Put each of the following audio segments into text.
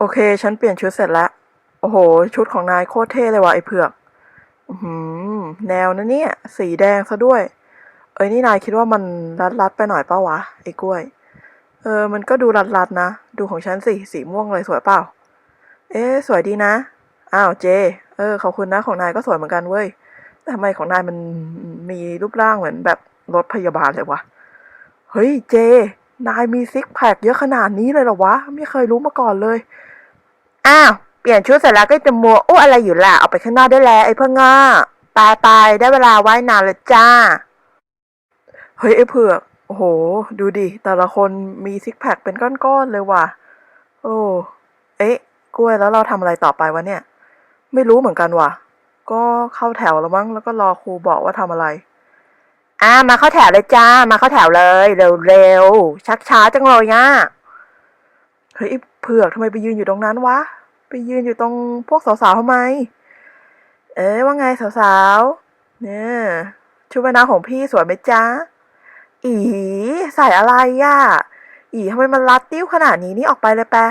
โอเค ฉันเปลี่ยนชุดเสร็จแล้ว โอ้โห ชุดของนายโคตรเท่เลยว่ะไอ้เผือกอือหือแนวนะเนี่ย สีแดงซะด้วย เอ้ยนี่นายคิดว่ามันรัดรัดไปหน่อยเปล่าวะไอ้กล้วย เออ มันก็ดูรัดรัดนะ ดูของฉันสิ สีม่วงเลยสวยเปล่า เอ๊สวยดีนะ อ้าวเจ เออขอบคุณนะของนายก็สวยเหมือนกันเว้ย แต่ทำไมของนายมันมีรูปร่างเหมือนแบบรถพยาบาลเลยวะ เฮ้ยเจ นายมีซิกแพคเยอะขนาดนี้เลยเหรอวะ ไม่เคยรู้มาก่อนเลย อ้าว เปลี่ยนชุดเสร็จแล้วก็จะมัวอู้อะไรอยู่ล่ะออกไปข้างนอกได้แล้วไอ้เพื่อง่าตายตายได้เวลาว่ายน้ำแล้วจ้า เฮ้ยไอ้เผือก โอ้โห ดูดิ แต่ละคนมีซิกแพคเป็นก้อนๆเลยว่ะ โอ้ เอ๊ะ กล้วยแล้วเราทำอะไรต่อไปวะเนี่ย ไม่รู้เหมือนกันว่ะ ก็เข้าแถวแล้วมั้ง แล้วก็รอครูบอกว่าทำอะไร อ่า มาเข้าแถวเลยจ้า มาเข้าแถวเลย เร็วๆ ชักช้าจังเลยอะเฮ้ย ผือกทำไมไปยืนอยู่ตรงนั้นวะ ไปยืนอยู่ตรงพวกสาวๆทำไม เอ๊ะว่าไงสาวๆ เนี่ยชุดว่ายน้ำของพี่สวยไหมจ๊ะ อีใส่อะไรอะ อีทำไมมันรัดติ้วขนาดนี้นี่ออกไปเลยแปะ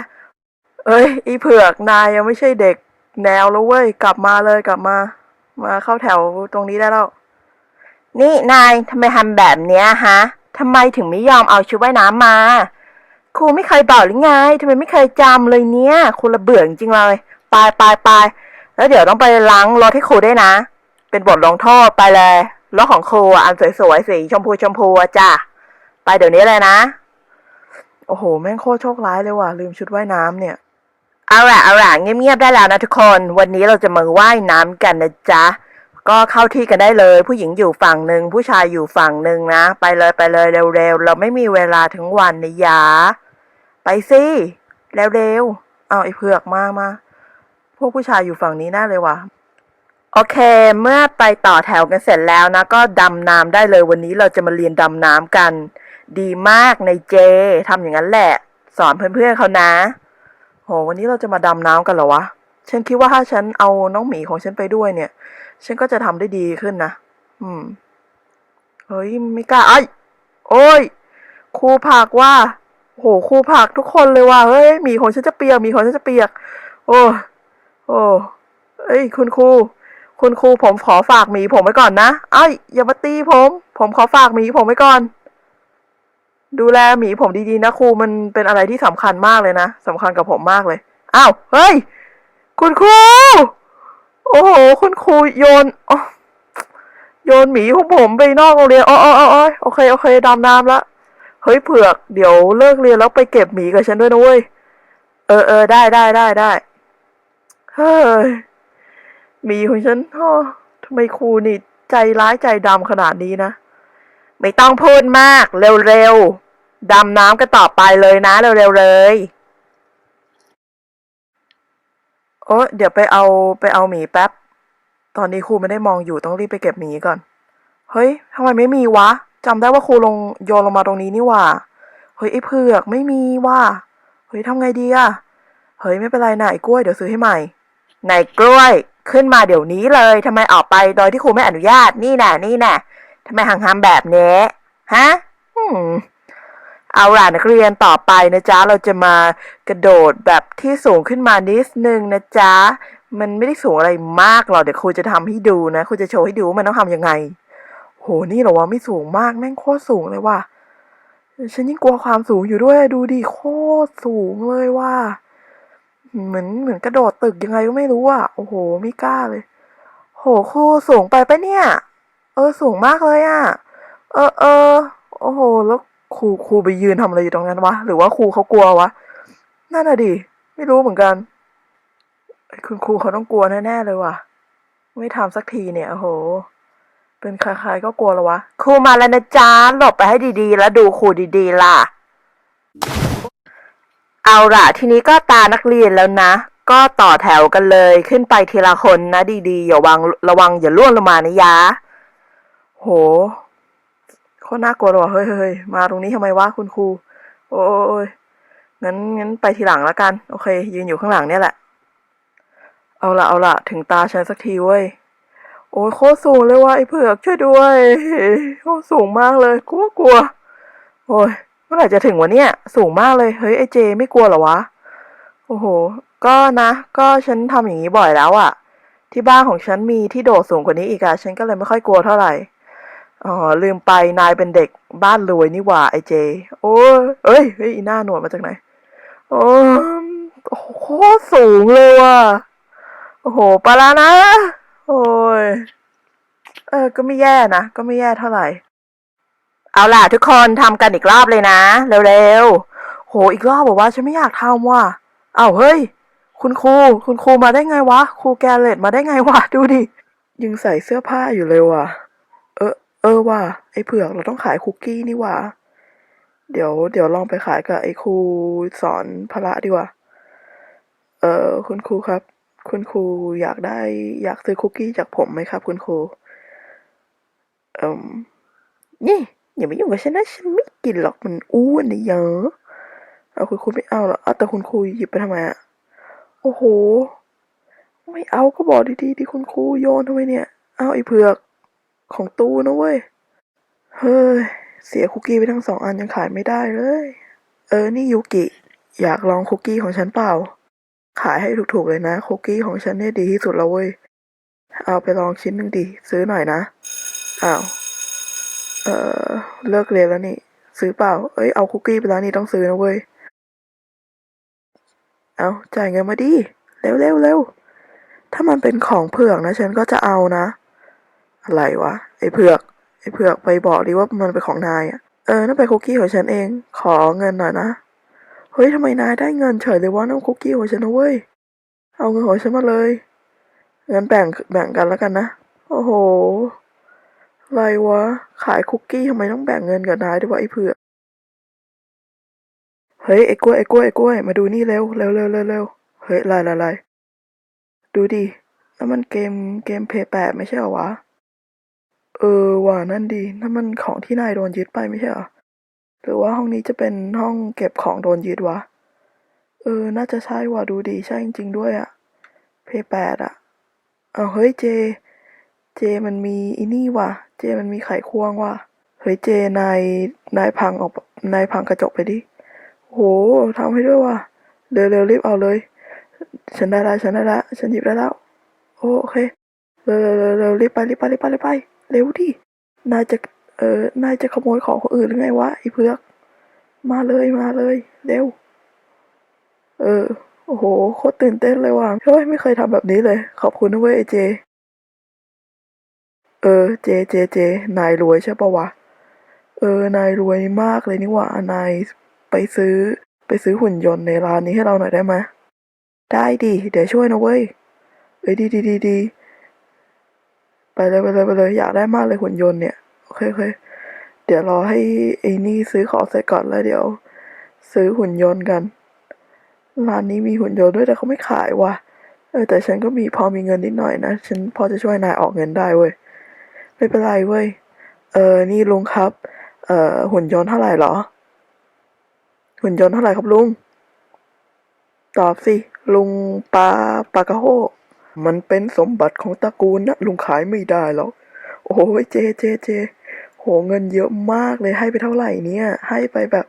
เอ้ย อีเผือกนายยังไม่ใช่เด็กแนวแล้วเว้ย กลับมาเลยกลับมา มาเข้าแถวตรงนี้ได้แล้ว นี่นายทำไมทำแบบเนี้ยฮะทำไมถึงไม่ยอมเอาชุดว่ายน้ำมา ครูไม่เคยบอกหรือไงทำไมไม่เคยจำเลยเนี่ย ครูระเบื่อจริงเลยไปไปไปแล้วเดี๋ยวต้องไปล้างรถให้ครูด้วยนะ เป็นบทลงโทษไปเลยรถของครูอันสวยๆสีชมพูชมพูจ้ะไปเดี๋ยวนี้เลยนะ โอ้โห แม่งโคตรโชคร้ายเลยว่ะ ลืมชุดว่ายน้ำเนี่ย เอาล่ะเอาล่ะเงียบๆได้แล้วนะทุกคน วันนี้เราจะมาว่ายน้ำกันนะจ๊ะ ก็เข้าที่กันได้เลย ผู้หญิงอยู่ฝั่งหนึ่งผู้ชายอยู่ฝั่งหนึ่งนะ ไปเลยไปเลยเร็วๆ เราไม่มีเวลาทั้งวันนะยา ไปสิเร็วเอาไอ้เผือกมามาพวกผู้ชายอยู่ฝั่งนี้แน่เลยว่ะโอเค เมื่อไปต่อแถวกันเสร็จแล้วนะ ก็ดำน้ำได้เลยวันนี้เราจะมาเรียนดำน้ำกัน ดีมากในเจทำอย่างนั้นแหละ สอนเพื่อนๆเขานะโหวันนี้เราจะมาดำน้ำกันเหรอวะฉันคิดว่าถ้าฉันเอาน้องหมีของฉันไปด้วยเนี่ย ฉันก็จะทำได้ดีขึ้นนะอืมเฮ้ยไม่กล้าไอ้โอ้ยครูผักว่า โหครูผักทุกคนเลยว่ะเฮ้ยหมีของฉันจะเปียกหมีของฉันจะเปียก โอ้โอ้เอ้ย คุณครูคุณครูผมขอฝากหมีผมไว้ก่อนนะไอ้ยอย่ามาตีผม ผมขอฝากหมีผมไว้ก่อน ดูแลหมีผมดีๆนะครูมันเป็นอะไรที่สำคัญมากเลยนะสำคัญกับผมมากเลยอ้าวเฮ้ย คุณครู โอ้โหคุณครูโยนอ๋อโยนหมีของผมไปนอกโรงเรียนอ๋ออ๋ออ๋อโอเคโอเคดำน้ำละ ฮ้ยเผือก เดี๋ยวเลิกเรียนแล้วไปเก็บหมีกับฉันด้วยนะเว้ย เออเออได้ได้ได้ได้เฮ้ยหมีของฉันอ๋อทำไมครูนี่ใจร้ายใจดำขนาดนี้นะ ไม่ต้องพูดมากเร็วๆดำน้ำกันต่อไปเลยนะเร็วๆเลยโอ้เดี๋ยวไปเอาไปเอาหมีแป๊บ ตอนนี้ครูไม่ได้มองอยู่ต้องรีบไปเก็บหมีก่อน เฮ้ยทำไมไม่มีวะ จำได้ว่าครูลงโยนลงมาตรงนี้นี่ว่า เฮ้ยไอ้เผือกไม่มีว่ะเฮ้ยทำไงดีอะเฮ้ยไม่เป็นไรนะไอ้กล้วยเดี๋ยวซื้อให้ใหม่ในกล้วยขึ้นมาเดี๋ยวนี้เลยทำไมออกไปโดยที่ครูไม่อนุญาตนี่น่ะ นี่น่ะทำไมห่างๆแบบนี้ฮะอืมเอาล่ะนักเรียนต่อไปนะจ๊ะ เราจะมากระโดดแบบที่สูงขึ้นมานิดนึงนะจ๊ะ มันไม่ได้สูงอะไรมากหรอกเดี๋ยวครูจะทำให้ดูนะครูจะโชว์ให้ดูว่ามันต้องทำยังไง โหนี่เหรอวะไม่สูงมากแม่งโคตรสูงเลยว่ะฉันยิ่งกลัวความสูงอยู่ด้วยดูดิโคตรสูงเลยว่ะเหมือนเหมือนกระโดดตึกยังไงก็ไม่รู้อะโอ้โหไม่กล้าเลย โหครูสูงไปปะเนี่ย เออสูงมากเลยอะ เออเออโอ้โห แล้วครูครูไปยืนทำอะไรอยู่ตรงนั้นวะหรือว่าครูเขากลัววะนั่นน่ะดิไม่รู้เหมือนกันคุณครูเขาต้องกลัวแน่ๆเลยว่ะ ไม่ทำสักทีเนี่ยโอ้โห เป็นใครๆก็กลัวแล้ววะ ครูมาแล้วนะจ๊ะหลบไปให้ดีๆ แล้วดูครูดีๆล่ะ เอาล่ะ ทีนี้ก็ตานักเรียนแล้วนะ ก็ต่อแถวกันเลยขึ้นไปทีละคนนะ ดีๆอย่าวังระวังอย่าล่วงลงมานะยะ โหโคตรน่ากลัวเลยว่ะเฮ้ยเฮ้ยมาตรงนี้ทำไมวะคุณครู โอ้ยงั้นงั้นไปทีหลังแล้วกัน โอเค ยืนอยู่ข้างหลังเนี่ยแหละ เอาละเอาละถึงตาฉันสักทีเว้ย อ้ยโคตรสูงเลยว่ะไอ้เผือกช่วยด้วยโอ้สูงมากเลยกลัวกลัวโอ้ยเมื่อไหร่จะถึงวะเนี่ย สูงมากเลยเฮ้ยไอ้เจ ไม่กลัวหรอวะโอ้โห ก็นะ ก็ฉันทำอย่างนี้บ่อยแล้วอะที่บ้านของฉันมีที่โดดสูงกว่านี้อีกอะฉันก็เลยไม่ค่อยกลัวเท่าไหร่อ๋อลืมไปนายเป็นเด็กบ้านรวยนี่หว่าไอเจ โอ้ยเอ้ยเฮ้ยอีหน้าหนวดมาจากไหนโอ้โอ้โหโคตรสูงเลยว่ะโอ้โหปล้วนะ โอ้ย เออ ก็ไม่แย่นะ ก็ไม่แย่เท่าไหร่ เอาล่ะทุกคนทำกันอีกรอบเลยนะ เร็วๆ โห อีกรอบบอกว่าฉันไม่อยากทำว่ะ เอาเฮ้ย คุณครู คุณครูมาได้ไงวะ ครูแกเลตมาได้ไงวะ ดูดิ ยังใส่เสื้อผ้าอยู่เลยว่ะ เออ เออว่ะ ไอ้เผือกเราต้องขายคุกกี้นี่ว่ะ เดี๋ยว เดี๋ยวลองไปขายกับไอ้ครูสอนพละดีกว่า เออ คุณครูครับ คุณครูอยากได้อยากซื้อคุกกี้จากผมไหมครับ คุณครู เอ่มนี่อย่ามายุ่งกับฉันนะฉันไม่กินหรอกมันอ้วนนะเยอะเอาคุณครูไม่เอาหรอกเอาแต่คุณครูหยิบไปทำไมอะโอ้โห ไม่เอาก็บอกดีๆที่คุณครูโยนทำไมเนี่ย เอาไอ้เผือกของตู้นะเว้ย เฮ้ย เสียคุกกี้ไปทั้งสองอันยังขายไม่ได้เลย เออ นี่ยูกิ อยากลองคุกกี้ของฉันเปล่า ขายให้ถูกๆเลยนะ คุกกี้ของฉันเนี่ยดีที่สุดแล้วเว้ย เอาไปลองชิ้นหนึ่งดิ ซื้อหน่อยนะ อ้าว เออเลิกเรียนแล้วนี่ ซื้อเปล่า เอ้ย เอาคุกกี้ไปแล้วนี่ต้องซื้อนะเว้ย เอาจ่ายเงินมาดิ เร็วเร็วเร็วถ้ามันเป็นของเผือกนะ ฉันก็จะเอานะ อะไรวะ ไอ้เผือก ไอ้เผือกไปบอกดิว่ามันเป็นของนายอะเออนั่นเป็นคุกกี้ของฉันเอง ขอเงินหน่อยนะ เฮ้ยทำไมนายได้เงินเฉยเลยวะนั่นคุกกี้ของฉันนะเว้ย เอาเงินของฉันมาเลยเงั้นแบ่งแบ่งกันแล้วกันนะ โอ้โหไรวะ ขายคุกกี้ทำไมต้องแบ่งเงินกับนายด้วยวะไอ้เผือกเฮ้ยไอ้กล้วยไอ้กล้วยไอ้กล้วยมาดูนี่เร็วเร็วเร็วเร็วเร็วเฮ้ยลายลายลายดูดินั่นมันเกมเกมเพย์แปดไม่ใช่เหรอวะ เออว่านั่นดีนั่นมันของที่นายโดนยึดไปไม่ใช่เหรอ หรือว่าห้องนี้จะเป็นห้องเก็บของโดนยึดวะ เออ น่าจะใช่ว่ะดูดีใช่จริง ๆ ด้วยอะเพย์แปดอะเอาเฮ้ยเจ เจมันมีอีนี่ว่ะ เจมันมีไขควงว่ะ เฮ้ยเจนายนายพังออกนายพังกระจกไปดิ โหทำให้ด้วยว่ะ เร็วเร็วรีบเอาเลย ฉันได้แล้วฉันได้แล้วฉันหยิบได้แล้ว โอเค เร็วเร็วเร็วรีบไปรีบไปรีบไปรีบไป เร็วดิ นายจะ เออนายจะขโมยของคนอื่นหรือไงวะไอ้เพือก มาเลยมาเลย เร็ว เออ โอ้โห โคตรตื่นเต้นเลยว่ะ เฮ้ย ไม่เคยทำแบบนี้เลย ขอบคุณนะเว้ยไอเจ เออ เจ เจ เจ นายรวยใช่ปะวะ เออ นายรวยมากเลยนี่หว่า นายไปซื้อ ไปซื้อหุ่นยนต์ในร้านนี้ให้เราหน่อยได้ไหมได้ดิเดี๋ยวช่วยนะเว้ย เอ้ยดีดีดีดีไปเลยไปเลยไปเลย อยากได้มากเลยหุ่นยนต์เนี่ย โอเคโอเคเดี๋ยวรอให้ไอ้นี่ซื้อของเสร็จก่อนแล้วเดี๋ยว ซื้อหุ่นยนต์กัน ร้านนี้มีหุ่นยนต์ด้วยแต่เขาไม่ขายว่ะ เออ แต่ฉันก็มีพอมีเงินนิดหน่อยนะ ฉันพอจะช่วยนายออกเงินได้เว้ย ไม่เป็นไรเว้ย เออ นี่ลุงครับ เอ่อ หุ่นยนต์เท่าไหร่เหรอ หุ่นยนต์เท่าไหร่ครับลุง ตอบสิ ลุงปาปากะโฮมันเป็นสมบัติของตระกูลนะลุงขายไม่ได้หรอก โอ้โหเจเจเจโห เงินเยอะมากเลยให้ไปเท่าไหร่เนี่ย ให้ไปแบบ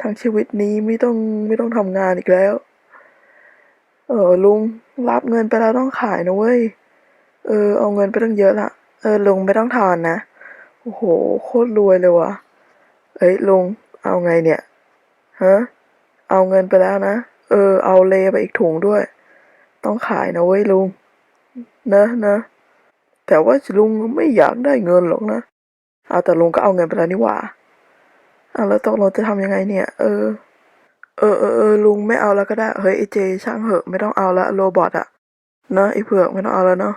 ทั้งชีวิตนี้ไม่ต้องไม่ต้องทำงานอีกแล้ว เออลุงรับเงินไปแล้วต้องขายนะเว้ย เออ เอาเงินไปตั้งเยอะละ เออลุงไม่ต้องทอนนะ โอ้โห โคตรรวยเลยว่ะ เอ้ยลุงเอาไงเนี่ยฮะเอาเงินไปแล้วนะ เออ เอาเลไปอีกถุงด้วย ต้องขายนะเว้ยลุง นะนะแต่ว่าลุงไม่อยากได้เงินหรอกนะ เอาแต่ลุงก็เอาเงินไปแล้วนี่หว่าเอาแล้วตกลงจะทำยังไงเนี่ย เออ เออเออเออลุงไม่เอาแล้วก็ได้ เฮ้ยไอเจ ช่างเหอะไม่ต้องเอาละโรบอทอะนะไอเผือกไม่ต้องเอาแล้วเนาะ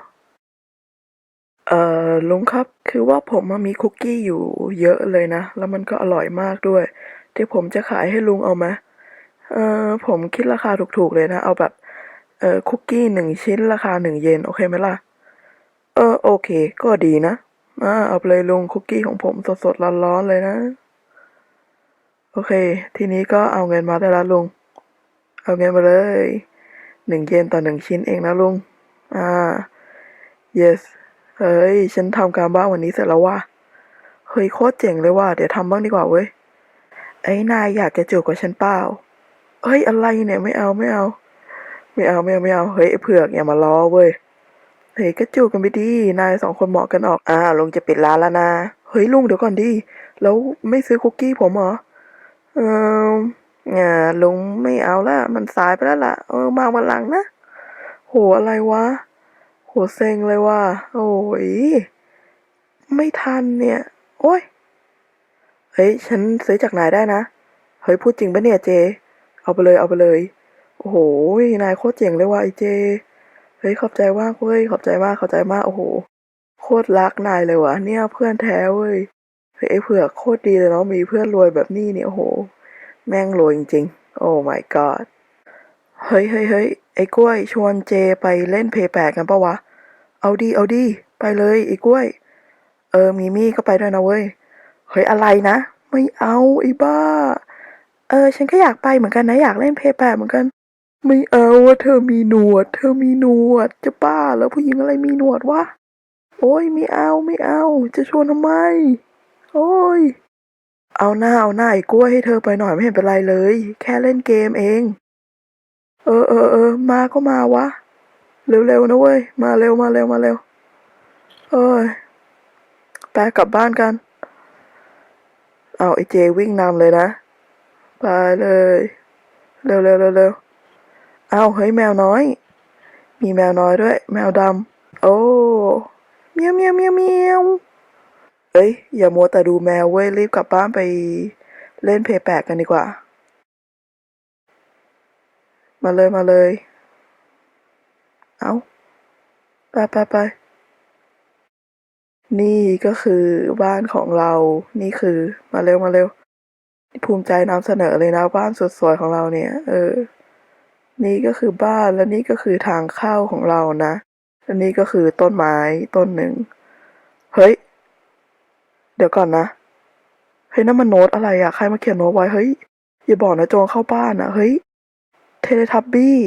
เออลุงครับคือว่าผมมีคุกกี้อยู่เยอะเลยนะ แล้วมันก็อร่อยมากด้วยเดี๋ยวผมจะขายให้ลุงเอาไหมเออผมคิดราคาถูกๆเลยนะ เอาแบบ เออคุกกี้หนึ่งชิ้นราคาหนึ่งเยนโอเคไหมล่ะ เออโอเค ก็ดีนะ อ่าเอาไปเลยลุงคุกกี้ของผมสดๆร้อนๆเลยนะ โอเค ทีนี้ก็เอาเงินมาได้แล้วลุง เอาเงินมาเลยหนึ่งเยนต่อหนึ่งชิ้นเองนะลุง อ่า yes เฮ้ย ฉันทำการบ้านวันนี้เสร็จแล้วว่ะ เฮ้ย โคตรเจ๋งเลยว่ะ เดี๋ยวทำบ้างดีกว่าเว้ย ไอ้นายอยากจะจูบกับฉันเปล่า เฮ้ย อะไรเนี่ย ไม่เอาไม่เอา ไม่เอาไม่เอาไม่เอา เฮ้ยเผือกอย่ามาล้อเว้ย เฮ้ยก็จูบกันไปดีนายสองคนเหมาะกันออก อ่าลุงจะปิดร้านแล้วนะ เฮ้ยลุงเดี๋ยวก่อนดิ แล้วไม่ซื้อคุกกี้ผมเหรอ เอออ่าลุงไม่เอาละ มันสายไปแล้วล่ะ เออมาวันหลังนะ โหอะไรวะ โหเซ็งเลยว่ะ โอ้ย ไม่ทันเนี่ย โอ้ย เฮ้ยฉันซื้อจากนายได้นะ เฮ้ยพูดจริงปะเนี่ยเจ เอาไปเลยเอาไปเลย โอ้โหนายโคตรเจ๋งเลยว่ะไอเจ เฮ้ยขอบใจมากเว้ยขอบใจมากขอบใจมากโอ้โหโคตรรักนายเลยว่ะเนี่ยเพื่อนแท้เว้ยเฮ้ยไอเผือกโคตรดีเลยเนาะมีเพื่อนรวยแบบนี้เนี่ยโอ้โห แม่งรวยจริงๆ โอ้ my god เฮ้ยเฮ้ยเฮ้ยไอ้กล้วยชวนเจไปเล่นเพย์แปดกันปะวะ เอาดีเอาดีไปเลยไอ้กล้วย เออมีมี่ก็ไปด้วยนะเว้ยเฮ้ยอะไรนะ ไม่เอาไอ้บ้า เออ ฉันก็อยากไปเหมือนกันนะ อยากเล่นเพย์แปดเหมือนกัน ไม่เอาอะเธอมีหนวด เธอมีหนวด จะบ้าแล้วผู้หญิงอะไรมีหนวดวะ โอ้ยไม่เอาไม่เอา จะชวนทำไม โอ้ย เอาหน้าเอาหน้าไอ้กล้วยให้เธอไปหน่อยไม่เห็นเป็นไรเลย แค่เล่นเกมเอง เออเออเออมาก็มาวะ เร็วๆนะเว้ย มาเร็วมาเร็วมาเร็ว เอ้ยไปกลับบ้านกัน เอาไอ้เจวิ่งนำเลยนะ ไปเลย เร็วเร็วเร็วเร็ว อาเฮ้ยแมวน้อย มีแมวน้อยด้วย แมวดำโอ้เมียวเมียวเมียวเมียวเอ้ยอย่ามัวแต่ดูแมวเว้ยรีบกลับบ้านไปเล่นเพย์แปกกันดีกว่า มาเลยมาเลย เอาไปไปไปนี่ก็คือบ้านของเรา นี่คือมาเร็วมาเร็ว ภูมิใจนำเสนอเลยนะบ้านสวยๆของเราเนี่ย เออ นี่ก็คือบ้านและนี่ก็คือทางเข้าของเรานะและนี่ก็คือต้นไม้ต้นหนึ่ง เฮ้ย เดี๋ยวก่อนนะเฮ้ยนั่นมันโน้ตอะไรอะใครมาเขียนโน้ตไว้เฮ้ยอย่าบอกนะโจงเข้าบ้านอะเฮ้ยเทเลทับบี้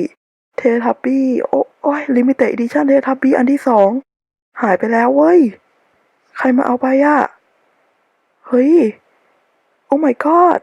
เทเลทับบี้โอ้โอยลิมิเต็ดดิชั่นเทเลทับบี้อันที่สองหายไปแล้วเว้ย ใครมาเอาไปอะเฮ้ย โอ้ my god